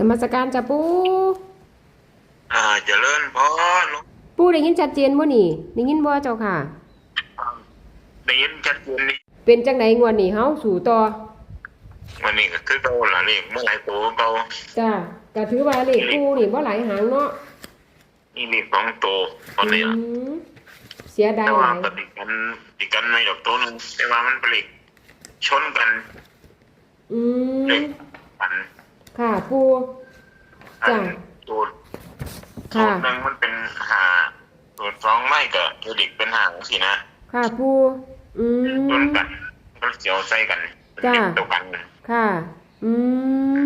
นมัสการจ้ะปูอ่าเจริญพรปูได้ยินชัดเจนบ่นี่ได้ยินบ่เจ้าค่ะได้ยินชัดเจนนี่เป็นจังไดงวดนี้เฮาสู่ต่อวันนี้ก็คือเก่าละเลขเมื่อไหร่ตัวเก่าจ้ะก็ถือว่าเลขปูนี่บ่หลายหางเนาะนี่เลขสองตัวตอนนี้อืล่ะมเสียดายแต่หว่าลายปฏิกันปฏิกันไม่ดอกตัวหนึงแต่ว่ามันเป็นเลขชนกันอืเลมขปัน ค่ะปูอัจ้ะนตัวตัวค่ะหนึ่งมันเป็นหาตัวสองไม่ก็ตัวเด็กเป็นหางสินะค่ะปูอืชนม กันก็เสียวใส่กันจ้ะเป็นตัวกันค่ะ อืม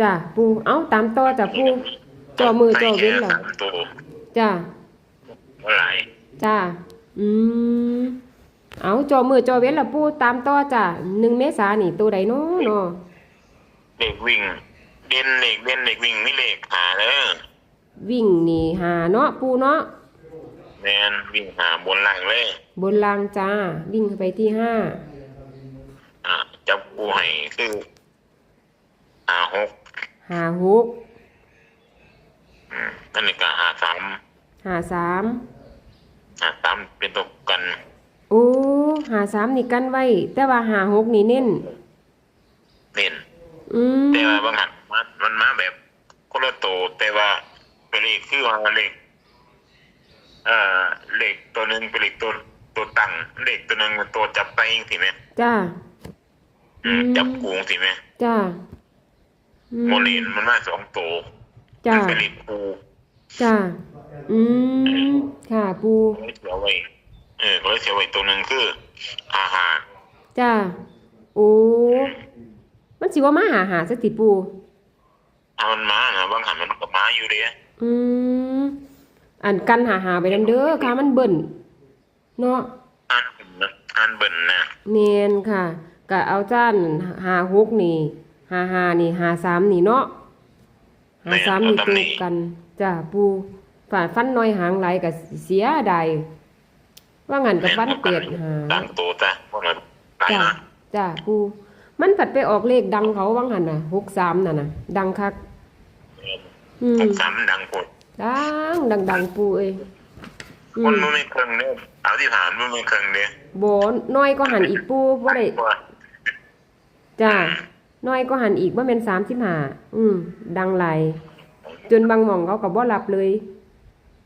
จ้ะปูเอ้าตามต่อจ้ะปู จ่อมือจ่อเว้นเหรอ ใส่แค่สามตัวจ้ะเมื่อไหร่จ้ะอืมเอาจอมือจอเว้นละปูตามต่อจ้ะหนึ่งเมษานี่ตัวใดเนาะเนาะเลขวิ่ง เด่นเลขเด่นเลขวิ่งไม่เลขหาเด้อวิ่งนี่หาเนาะปูเนาะแมนวิ่งหาบนหลังเลยบนรางจ้าวิ่งเข้าไปที่ห้าอ่าจับปูให้คือหาหกหาหกอืมนั่นนี่ก็หาสามหาสามหาสามเป็นตัวกันโอ้หาสามนี่กันไว้ แต่ว่าหาหกนี่เน้นเล่นอืมแต่ว่าบางหัน มันมันมาแบบคนละตัวแต่ว่าเป็นเลขคือว่าเลขเอ่อเลขตัวหนึ่งเป็นเลขตัวตัวตั้งเลขตัวหนึ่งเป็นตัวจับไปเองสิแม่จ้าอืมอืมจับกูงสิแม่จ้าอืมโมเลนมันมาสองตัวจ้ามันเป็นเลขกูจ้าอืมค่ะปูก็เลยเสียไว้เออก็เลยเสียไว้ตัวหนึ่งคือหาหาจ้าโอ้มันสิว่ามาหาหาสักติปูถ้า มันมานะบางหันมันก็มาอยู่เด้อืมอันกันหาหาไปนำเด้อค่ะมันเบิ่นเนาะอ่านเบิ่นนะอ่านเบิ่นนะเมนค่ะก็เอาจ้านหาหกนี่หาหานี่หาสามนี่เนาะหาสามนี่ตัวกันจ้าปูฝ่าฟันน้อยหางไหลกับเสียดายว่างั้นกับฟันเป็ดหาต่างตัวจ้ะพวกนั้นตายจ้านะจ้าปูมันผัดไปออกเลขดังเขาว่างหันน่ะหกสามน่ะนะดังคัก อืมหกสามมันดังปวดดังดังดังปูเอ้ยอืมันมไม่เครื่องเนี่ยเอาที่ผ่านมันไม่เครื่องเนี่ยโบน้อยก็หันอีกปูว่าได้ว่าจ้าน้อยก็หันอีกว่าเป็นสามสิบห้าอืม ดังไหลายจนบางหม่องเขาก็บ่รับเลย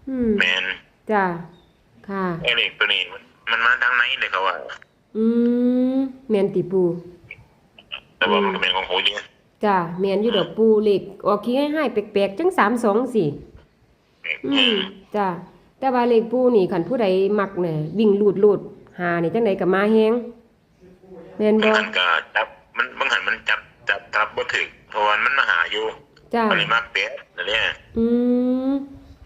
อืมแมนจ้าค่ะ ไอ้เด็กตัวนี้มันมันมาทางไหนเลยเขาว่า อืมแมนติปู แต่ว่ามันก็เป็นของโหเนี่ย จ้าแมนอยู่ดอกปูเหล็กออกขี้ให้ให้แปลกๆจังสามสองสี่อืมจ้าแต่ว่าเหล็กปูนี่ขันผู้ใดมักเนี่ยวิ่งลูดลูดหานี่จังใดกับมาแฮงแมนบางบ่หันก็จับมันบางหันมันจับจับจับบ่ถึกเพราะว่ามันมาหาอยู่จ้ามันเลยมาเปะนั่นเนี่ยอืม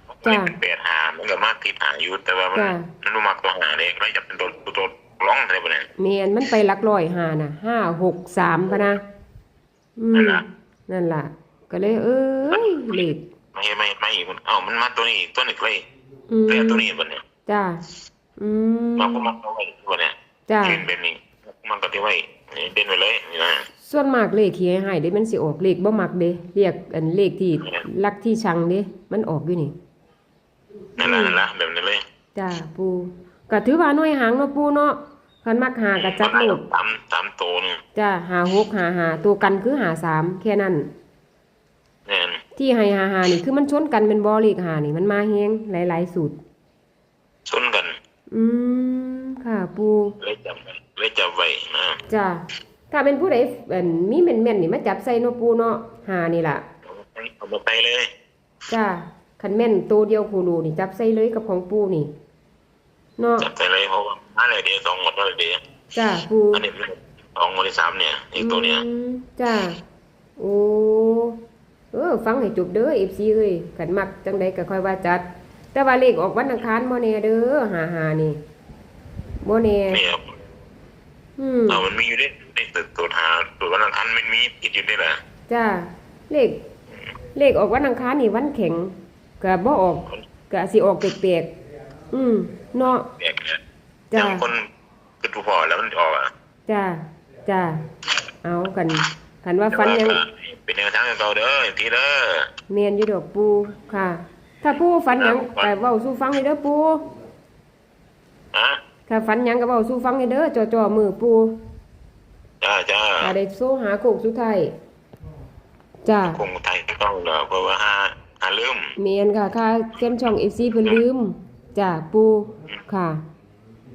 มันจ้ะเป็นเปะหามันก็มาติดหาอยู่แต่ว่ามันจ้ะมันรู้มากตัวหาเลยก็เลยจะเป็นตัวตัวตัวร้องอะไรแบบนี้แมนมันไปหลักร้อยหาน่ะห้าหกสามพะนะอืม นั่นล่ะนั่นล่ะ ก็เลย เอ้ยเหล็กไม่ไม่ไม่อีกมันเอ้ามันมาตัวนี้ตัวนี้เลยอืมแต่ตัวนี้บัดเนี่ยจ้าอืมมันก็มาเอาไว้ตัวเนี่ยจ้าเล่นแบบนี้มันก็ที่ไว้เด่นไปเลยนี่นะส่วนมากเลขที่ให้ให้เด้มันสิออกเลขบ่มักเด้เรียกอันเลขที่ลักที่ชังเด้มันออกอยู่นี่นั่นละนั่นละแบบนี้เลยจ้าปูก็ถือว่าน้อยหางเนาะปูเนาะ คันมักหาก็จัดโลดสามสามตัวนึงจ้าหาหกหาหาตัวกันคือหาสามแค่นั้นเนี่ยที่ให้หาหานี่คือมันชนกันเป็นบ่เลขหานี่มันมาแฮงหลายๆสูตรชนกัน อืมค่ะปูเลยจับกันเลยจับไว้นะจ้าถ้าเป็นผู้ใดเอิ่นมีแม่นๆนี่มาจับใส่เนาะปูเนาะหานี่ล่ะเอามาไปเลยจ้าคันแม่นตัวเดียวคูรูนี่จับใส่เลยกับของปูนี่เนาะจับไปเลยเพราะว่า มาเลยเดียวสองหมดเลยเดียวจ้าปูอันนี้สองหมดที่สามเนี่ยอีกตัวเนี่ยอืมจ้าโอ้เออฟังให้จบเด้อ FC เอ้ยคันมักจังใดก็ค่อยว่าจัด แต่ว่าเลขออกวันอังคารบ่แน่เด้อหาหานี่บ่แน่เนี่ยอืมเอามันมีอยู่ดิในตึกตัวหาตัววันอังคารมันมีติดอยู่ด้วยแหละจ้าเลขเลขออกวันอังคารนี่วันแข็งก็บ่ออกก็สิออกแปลกๆอืมเนาะ แบกเนี่ยจ้าบางคนคือตัวพอแล้วมันออกอะจ้าจ้าเอากันคันว่าฝันหยังแต่ว่าก็เป็นแนวทางของเราเด้อที่เด้อเมียนอยู่ดอกปูค่ะ ถ้าปูฝันหยังครับก็เว้าสู่ฟังให้เด้อปูฮะถ้าฝันหยังก็เว้าสู่ฟังให้เด้อจ่อๆมือปูจ้าจ้าถ้าได้โซหาโคกสุดท้ายจ้าคงไทยต้องเหรอเพราะว่าหาหาลืมเมียนค่ะค่าเส้นช่อง FC เพิ่นลืมจ้าปูค่ะ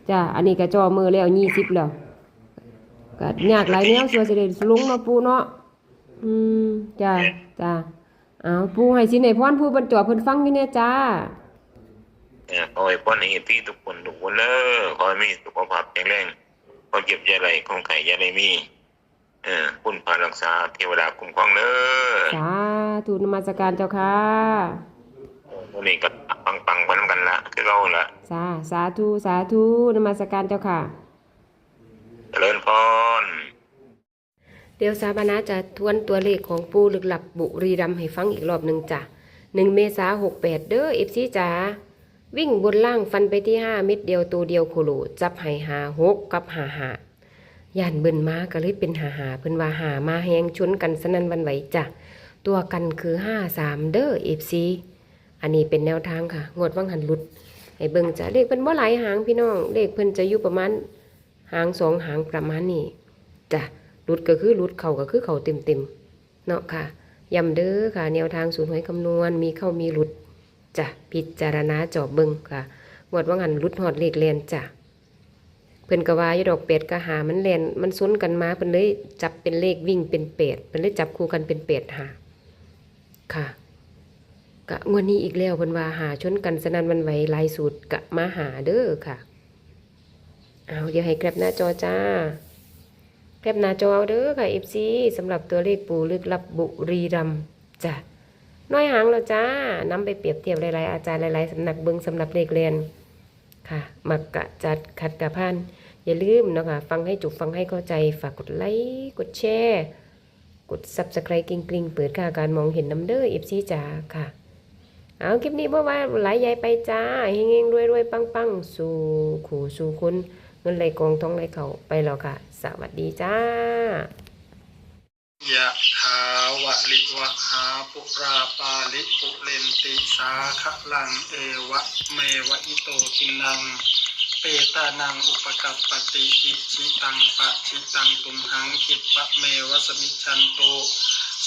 จ้าอันนี้ก็จ่อมือแล้ว20แล้วก็ยากหลายแนวสัวสิได้ลงมาปูเนาะอืมจ้าจ้าเอาปูให้สินให้พรผู้บรรจอเพิ่นฟังอยู่เนี่ยจ้าเนี่ยขอให้พ้นให้ที่ทุกคนทุกคนเด้อขอให้มีสุขภาพแข็งแรงขอเก็บอยาไรคงไข่อยาไรมีเออคุณพารักษาเทวดาคุ้มครองเด้อสาธุนมัสการเจ้าค่ะวันนี้ก็ ปังปังๆไปน้ำกันละคือเราละสาสาธุสาธุนมัสการเจ้าค่ะเจริญพรเดี๋ยวสาบานาจะทวนตัวเลขของปูลึกลับบุรีรัมย์ให้ฟังอีกรอบหนึ่งจ้ะหนึ่งเมษาหกแปดเด้อเอฟซีจ๋าวิ่งบนล่างฟันไปที่ห้าเม็ดเดียวตัวเดียวโคโลจับไห้หาหกกับหาหาย่านเบิ่นมาก็เลยเป็นหาหาเพิ่นว่าหามาแหงชนกันสนั่นหวันไหวจ้ะตัวกันคือห้าสามเด้อเอฟซี อันนี้เป็นแนวทางค่ะ งวดวังหันหลุดให้เบิ่งจะเลขเพิ่นบ่หลายหางพี่น้องเลขเพิ่นจะอยู่ประมาณหางสองหางประมาณนี้จ้ะหลุดก็คือหลุดเข้าก็คือเข้าเต็มๆเนาะค่ะย้ำเด้อค่ะ แนวทางศูนย์หวยคำนวณมีเข้ามีหลุดจ้ะพิจารณาจอบเบิ่งค่ะงวดว่างหันหลุดฮอดเลขเรียนจ้ะเพิ่นก็ว่ายดอกเป็ดก็หามันแลนมันซุนกันมาเพิ่นเลยจับเป็นเลขวิ่งเป็นเป็ดเพิ่นเลยจับคู่กันเป็นเป็ดหาค่ะ กะงวดนี้อีกแล้วเพิ่นว่าหาชนกันสนันหวันไหวหลายสูตรกะมาหาเด้อค่ะ เอาเดี๋ยวให้แกลบหน้าจอจ้าแกลบหน้าจอเด้อค่ะ FC สำหรับตัวเลขปูลึกลับบุรีรัมจ้ะน้อยหางแล้วจ้านำไปเปรียบเทียบหลายๆอาจารย์หลายๆสำนักเบิงสำหรับเลขเรียนค่ะมักกะจัดขัดกะพันอย่าลืมเนาะค่ะ ฟังให้จุกฟังให้เข้าใจ ฝากกดไลค์กดแชร์ กด Subscribe กริงๆ เปิดค่าการมองเห็นน้ำเด้อ FC จ้าค่ะ เอาคลิปนี้เพราะว่าหลายใหญ่ไปจ้าเฮงๆรวยๆปังๆ สู่ขู่สู่คุณเงินไหลกองทองไหลเข่าไปแล้วค่ะ สวัสดีจ้ายะถาวะลิวะหาปุราปาลิปุเรนติสาคะลังเอวะเมวะอิโตทินัง เปตานังอุปกัปปติอิชิตังปะชิตังตุมหังคิปะเมวะสมิชันโต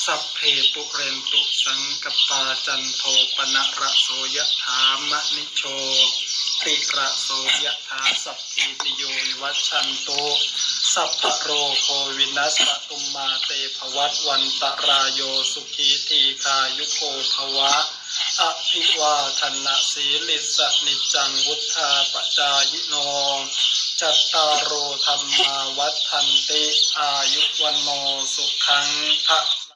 สัพเพปุเรนตุสังกปาจันโทปนะระโสยะถามะนิโชติระโสยะถาสัพพิติโยวิวัชันโตสัพพะโรโควินัสสตุมมาเตภวัตวันตรายโยสุขีทีคายุโกภวะอภิวาทนะสีลิสนิจจังวุธาปจายโนจัตตารโอธรรมาวัฏทันติ อายุวันโนสุขังพระ